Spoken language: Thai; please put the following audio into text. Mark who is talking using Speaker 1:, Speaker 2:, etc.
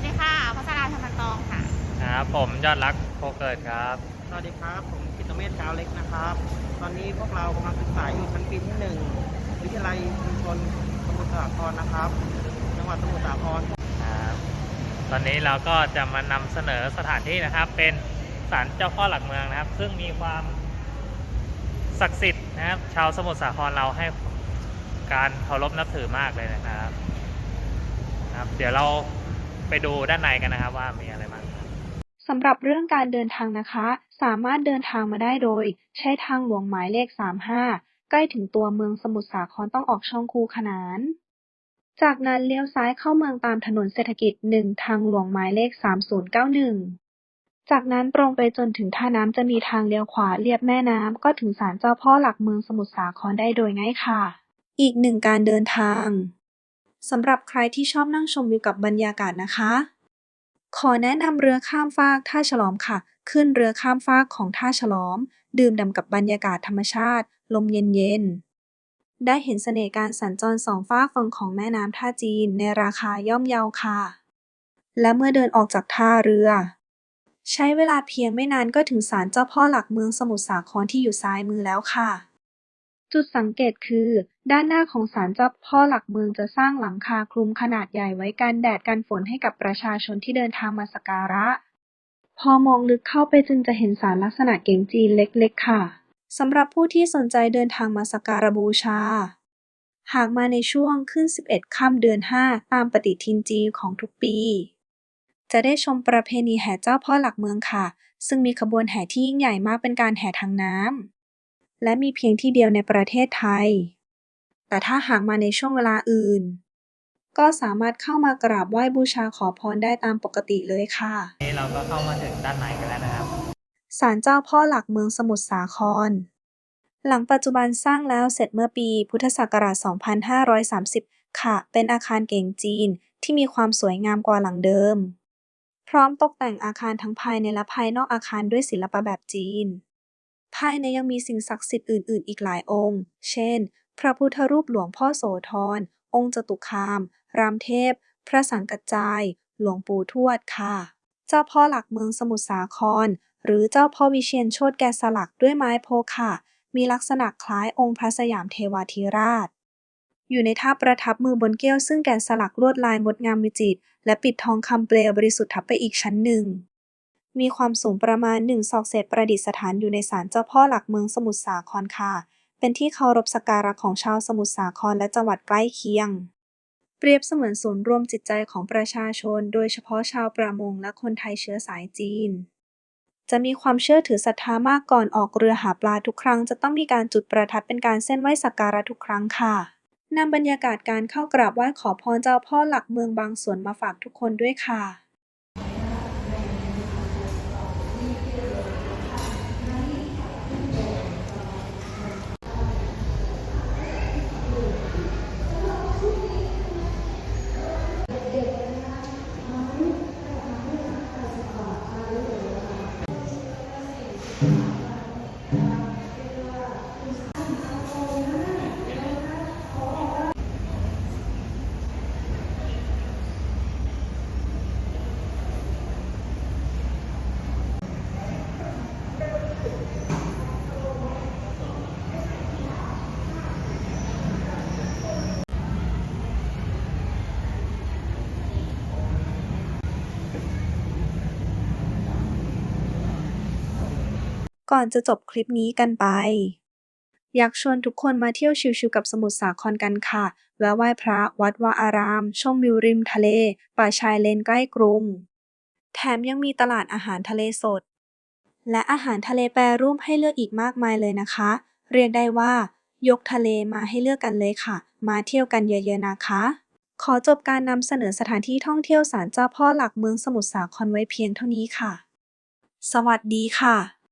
Speaker 1: วัสดีค่ะพัชราธรรมตองค่ะ
Speaker 2: ครับผมยอดรักโคเกิดครับ
Speaker 3: สวัสดีครับ ผมกิตเมธกาวเล็กนะครับ ตอนนี้พวกเรากำลังศึกษาอยู่ชั้นปีที่หนึ่งวิทยาลัยชุมชนสมุทรสาครนะครับ จังหวัดสมุทรสาคร
Speaker 2: ครับตอนนี้เราก็จะมานำเสนอสถานที่นะครับ เป็นศาลเจ้าพ่อหลักเมืองนะครับ ซึ่งมีความศักดิ์สิทธิ์นะครับ ชาวสมุทรสาครเราให้การเคารพนับถือมากเลยนะครับครับ เดี๋ยวเรา ไปดูด้านในกันนะครับว่ามีอะไรบ้าง
Speaker 4: สำหรับเรื่องการเดินทางนะคะ สามารถเดินทางมาได้โดย ใช้ทางหลวงหมายเลข 35 ใกล้ถึงตัวเมืองสมุทรสาครต้องออกช่องคูขนาน จากนั้นเลี้ยวซ้ายเข้าเมืองตามถนนเศรษฐกิจ 1 ทางหลวงหมายเลข 3091 จากนั้นตรงไปจนถึงท่าน้ำจะมีทางเลี้ยวขวาเลียบแม่น้ำก็ถึงศาลเจ้าพ่อหลักเมืองสมุทรสาครได้โดยง่ายค่ะ อีกหนึ่งการเดินทาง สำหรับใครที่ชอบนั่งชมวิวกับบรรยากาศนะคะ ขอแนะนำเรือข้ามฟากท่าฉลอมค่ะ ขึ้นเรือข้ามฟากของท่าฉลอม ดื่มด่ำกับบรรยากาศธรรมชาติ ลมเย็นๆ ได้เห็นเสน่ห์การสัญจรสองฟากฝั่งของแม่น้ำท่าจีนในราคาย่อมเยาค่ะ และเมื่อเดินออกจากท่าเรือใช้เวลาเพียงไม่นานก็ถึงศาลเจ้าพ่อหลักเมืองสมุทรสาครที่อยู่ซ้ายมือแล้วค่ะ จุดสังเกตคือ ด้านหน้าของศาลเจ้าพ่อหลักเมืองจะสร้างหลังคาคลุมขนาดใหญ่ไว้กันแดดกันฝนให้กับประชาชนที่เดินทางมาสักการะ พอมองลึกเข้าไปจึงจะเห็นศาลลักษณะเก๋งจีนเล็กๆ ค่ะสำหรับผู้ที่สนใจเดินทางมาสักการะบูชา หากมาในช่วงขึ้น 11 ค่ำเดือน 5 ตามปฏิทินจีนของทุกปี จะได้ชมประเพณีแห่เจ้าพ่อหลักเมืองค่ะ ซึ่งมีขบวนแห่ที่ยิ่งใหญ่มากเป็นการแห่ทางน้ำ และมีเพียงที่เดียวในประเทศไทย แต่ถ้าหากมาในช่วงเวลาอื่น ก็สามารถเข้ามากราบไหว้บูชาขอพรได้ตามปกติเลยค่ะ
Speaker 2: นี่เราก็เข้ามาถึงด้านในกันแล้วนะครับ
Speaker 4: ศาลเจ้าพ่อหลักเมืองสมุทรสาคร หลังปัจจุบันสร้างแล้วเสร็จเมื่อปีพุทธศักราช 2530 ค่ะ เป็นอาคารเก่งจีนที่มีความสวยงามกว่าหลังเดิม พร้อมตกแต่งอาคารทั้งภายในและภายนอกอาคารด้วยศิลปะแบบจีน ภายในยังมีสิ่งศักดิ์สิทธิ์อื่น ๆ อีกหลายองค์ เช่น พระพุทธรูปหลวงพ่อโสธร องค์จตุคาม รามเทพ พระสังกัจจาย หลวงปู่ทวดค่ะ เจ้าพ่อหลักเมืองสมุทรสาคร หรือเจ้าพ่อวิเชียรโชตแกะสลักด้วยไม้โพค่ะ มีลักษณะคล้ายองค์พระสยามเทวาธิราช อยู่ในท่าประทับมือบนเกี้ยวซึ่งแกะสลักลวดลายงดงามวิจิตรและปิดทองคำเปลวบริสุทธิ์ทับไปอีกชั้นหนึ่ง มีความสูงประมาณหนึ่งศอกเศษประดิษฐานอยู่ในศาลเจ้าพ่อหลักเมืองสมุทรสาครค่ะ เป็นที่เคารพสักการะของชาวสมุทรสาครและจังหวัดใกล้เคียง เปรียบเสมือนศูนย์รวมจิตใจของประชาชน โดยเฉพาะชาวประมงและคนไทยเชื้อสายจีน จะมีความเชื่อถือศรัทธามากก่อนออกเรือหาปลาทุกครั้ง จะต้องมีการจุดประทัดเป็นการเส้นไหว้สักการะทุกครั้งค่ะนำบรรยากาศการเข้ากราบไหว้ขอพรเจ้าพ่อหลักเมืองบางส่วนมาฝากทุกคนด้วยค่ะ Thank you. ก่อนจะจบคลิปนี้กันไป อยากชวนทุกคนมาเที่ยวชิลๆกับสมุทรสาครกันค่ะแวะไหว้พระวัดวาอาราม ชมวิวริมทะเล ป่าชายเลนใกล้กรุง แถมยังมีตลาดอาหารทะเลสด และอาหารทะเลแปรรูปให้เลือกอีกมากมายเลยนะคะ เรียกได้ว่า ยกทะเลมาให้เลือกกันเลยค่ะ มาเที่ยวกันเยอะๆนะคะ ขอจบการนำเสนอสถานที่ท่องเที่ยวศาลเจ้าพ่อหลักเมืองสมุทรสาครไว้เพียงเท่านี้ค่ะ สวัสดีค่ะ